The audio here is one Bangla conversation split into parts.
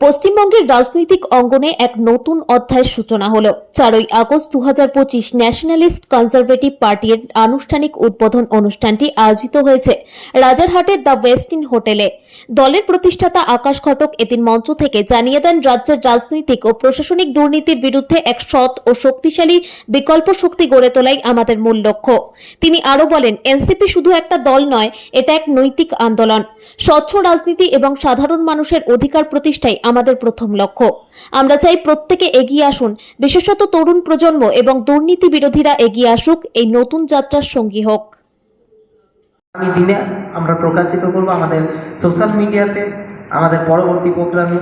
পশ্চিমবঙ্গের রাজনৈতিক অঙ্গনে এক নতুন অধ্যায়ের সূচনা হল। চারই আগস্ট দু ন্যাশনালিস্ট কনজারভেটিভ পার্টির আনুষ্ঠানিক উদ্বোধন অনুষ্ঠানটি আয়োজিত হয়েছে রাজারহাটের দ্য ওয়েস্টিন হোটেলে। দলের প্রতিষ্ঠাতা আকাশ ঘটক এদিন মঞ্চ থেকে জানিয়ে দেন, রাজ্যের রাজনৈতিক ও প্রশাসনিক দুর্নীতির বিরুদ্ধে এক সৎ ও শক্তিশালী বিকল্প শক্তি গড়ে তোলাই আমাদের মূল লক্ষ্য। তিনি আরও বলেন, এনসিপি শুধু একটা দল নয়, এটা এক নৈতিক আন্দোলন। স্বচ্ছ রাজনীতি এবং সাধারণ মানুষের অধিকার প্রতিষ্ঠাই আমাদের প্রথম লক্ষ্য। আমরা চাই প্রত্যেকে এগিয়ে আসুন। বিশেষত তরুণ প্রজন্ম এবং দুর্নীতি বিরোধীরা এগিয়ে আসুক এই নতুন যাত্রার সঙ্গী হোক। আগামী দিনে আমরা প্রকাশিত করব আমাদের সোশ্যাল মিডিয়াতে আমাদের পরবর্তী প্রোগ্রামে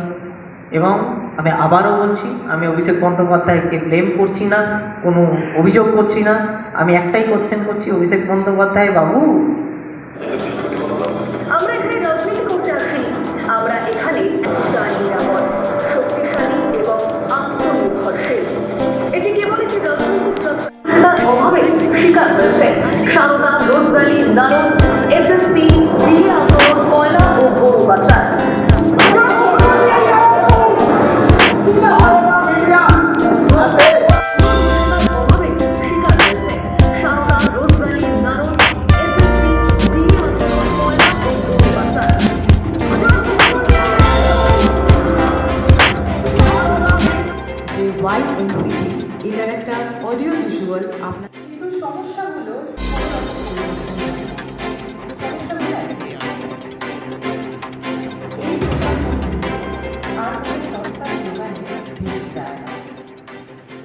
এবং আমি আবারও বলছি আমি অভিষেক বন্দ্যোপাধ্যায়কে ব্লেম করছি না কোনো অভিযোগ করছি না। আমি একটাই কোশ্চেন করছি অভিষেক বন্দ্যোপাধ্যায় বাবু। আমরা এখানে রাজনীতি কিন্তু সমস্যা হলো সমস্যা হলো একটাই।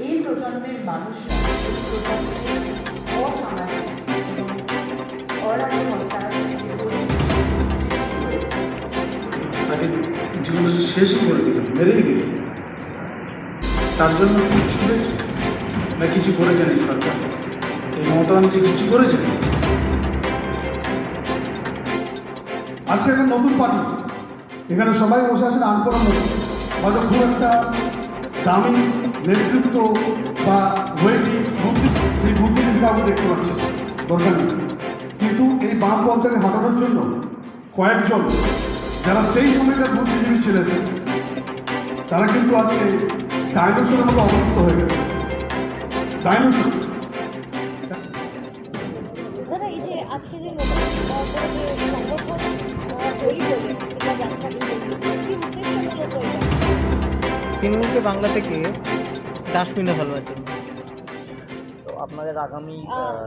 এই প্রজন্মের শেষই করে দিল মেরেই দিল তার জন্য কি ছুড়েছে না কিছু করেছেন এই সরকার ব্যানার্জি কিছু করেছেন? আজকে একটা নতুন পার্টি। এখানে সবাই বসে আছেন আনকোনা মতো হয়তো খুব একটা দামি নেতৃত্ব বা ওয়েটি বুদ্ধি, সেই বুদ্ধিজীবী কাউকে দেখতে পাচ্ছি দরকার কিন্তু এই বাম পথটাকে হাঁটানোর জন্য কয়েকজন, যারা সেই সময়কার বুদ্ধিজীবী ছিলেন, তারা কিন্তু আজকে ডাইনোসরের মতো অবমুক্ত হয়ে গেছে। ডাইনোসর। মূলত এটা তৃণমূলকে বাংলা থেকে ডাস্টবিনে ফেলবার জন্য তো আপনাদের আগামী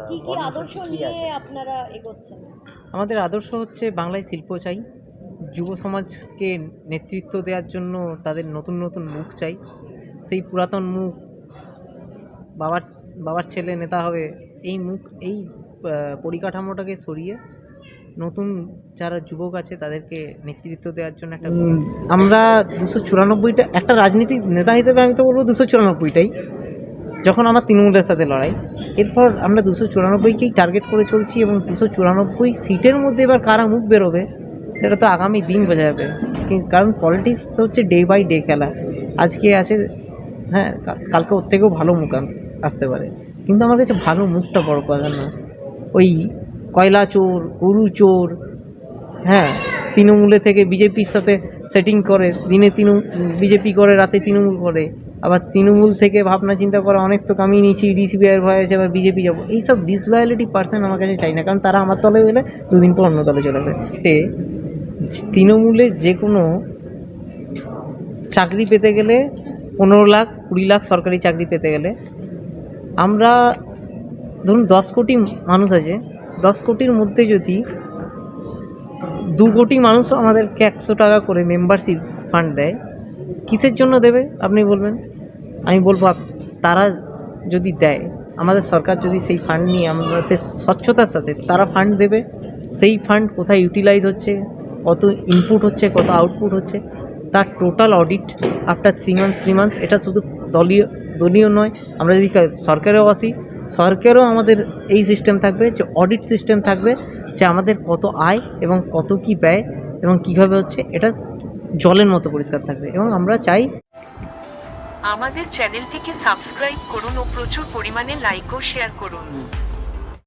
কি কি আদর্শ নিয়ে আপনারা এগোচ্ছেন? আমাদের আদর্শ হচ্ছে বাংলায় শিল্প চাই। যুব সমাজকে নেতৃত্ব দেওয়ার জন্য তাদের নতুন নতুন মুখ চাই। সেই পুরাতন মুখ বাবার বাবার ছেলে নেতা হবে এই মুখ এই পরিকাঠামোটাকে সরিয়ে নতুন যারা যুবক আছে তাদেরকে নেতৃত্ব দেওয়ার জন্য একটা আমরা দুশো চুরানব্বইটা একটা রাজনীতিক নেতা হিসেবে আমি তো বলব দুশো চুরানব্বইটাই। যখন আমার তৃণমূলের সাথে লড়াই এরপর আমরা দুশো চুরানব্বইকেই টার্গেট করে চলছি এবং দুশো চুরানব্বই সিটের মধ্যে এবার কারা মুখ বেরোবে সেটা তো আগামী দিন বোঝা যাবে। কারণ পলিটিক্স হচ্ছে ডে বাই ডে খেলা। আজকে আছে হ্যাঁ কালকে ওর থেকেও ভালো মুখ আসতে পারে। কিন্তু আমার কাছে ভালো মুখটা বড় কথা না। ওই কয়লা চোর, গরু চোর হ্যাঁ তৃণমূলে থেকে বিজেপির সাথে সেটিং করে, দিনে তৃণ বিজেপি করে, রাতে তৃণমূল করে, আবার তৃণমূল থেকে ভাবনা চিন্তা করা অনেক তো কামিয়ে নিয়েছি ডিসিবিআইয়ের ভয় আছে, আবার বিজেপি যাব। এইসব ডিসলয়ালিটি পার্সন আমার কাছে চাই না, কারণ তারা আমার দলে গেলে দুদিন পর অন্য দলে চলে যাবে। তৃণমূলে যে কোনো চাকরি পেতে গেলে পনেরো লাখ, কুড়ি লাখ সরকারি চাকরি পেতে গেলে আমরা ধরুন দশ কোটি মানুষ আছে, দশ কোটির মধ্যে যদি দু কোটি মানুষও আমাদেরকে একশো টাকা করে মেম্বারশিপ ফান্ড দেয়, কিসের জন্য দেবে আপনি বলবেন? আমি বলব তারা যদি দেয়, আমাদের সরকার যদি সেই ফান্ড নিয়ে আমাদের স্বচ্ছতার সাথে তারা ফান্ড দেবে, সেই ফান্ড কোথায় ইউটিলাইজ হচ্ছে, কত ইনপুট হচ্ছে, কত আউটপুট হচ্ছে, তার total audit after three months three months এটা শুধু দলীয় দলীয় নয়, আমরা যদি সরকারেও আসি সরকারও আমাদের এই সিস্টেম থাকবে, যে অডিট সিস্টেম থাকবে, যে আমাদের কত আয় এবং কত কি ব্যয় এবং কীভাবে হচ্ছে এটা জলের মতো পরিষ্কার থাকবে এবং আমরা চাই আমাদের চ্যানেলটিকে সাবস্ক্রাইব করুন ও প্রচুর পরিমাণে লাইক ও শেয়ার করুন।